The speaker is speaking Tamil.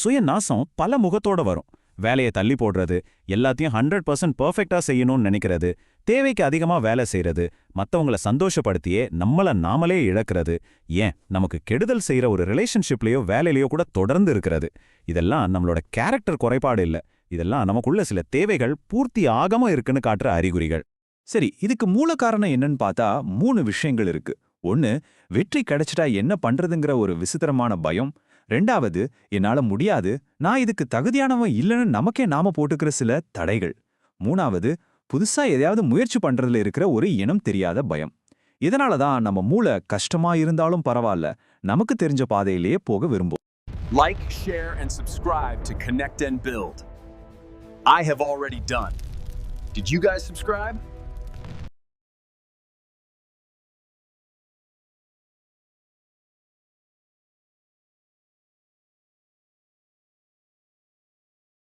சுயநாசம் பல முகத்தோட வரும். வேலையை தள்ளி போடுறது எல்லாத்தையும் ஹண்ட்ரட் பர்சன்ட் பர்ஃபெக்டாக செய்யணும்னு நினைக்கிறது தேவைக்கு அதிகமா வேலை செய்யறது மத்தவங்கள சந்தோஷப்படுத்தியே நம்மள நாமளே இழக்கிறது ஏன்? நமக்கு கெடுதல் செய்யற ஒரு ரிலேஷன்ஷிப்லயோ வேலையிலயோ கூட தொடர்ந்து இருக்கிறது. இதெல்லாம் நம்மளோட கேரக்டர் குறைபாடு இல்ல. இதெல்லாம் நமக்குள்ள சில தேவைகள் பூர்த்தி ஆகாம இருக்குன்னு காட்டுற அறிகுறிகள். சரி இதுக்கு மூல காரணம் என்னன்னு பார்த்தா மூணு விஷயங்கள் இருக்கு. ஒன்னு வெற்றி கிடைச்சிட்டா என்ன பண்றதுங்கிற ஒரு விசித்திரமான பயம். ரெண்டாவது என்னால முடியாது நான் இதுக்கு தகுதியானவன் இல்லைன்னு நமக்கே நாம போட்டுக்கிற சில தடைகள் மூணாவது புதுசா எதையாவது முயற்சி பண்றதுல இருக்கிற ஒரு இனம் தெரியாத பயம் இதனால தான் நம்ம மூளை கஷ்டமா இருந்தாலும் பரவாயில்ல நமக்கு தெரிஞ்ச பாதையிலேயே போக விரும்பும் Like, share, and subscribe to Connect and Build. I have already done. Did you guys subscribe?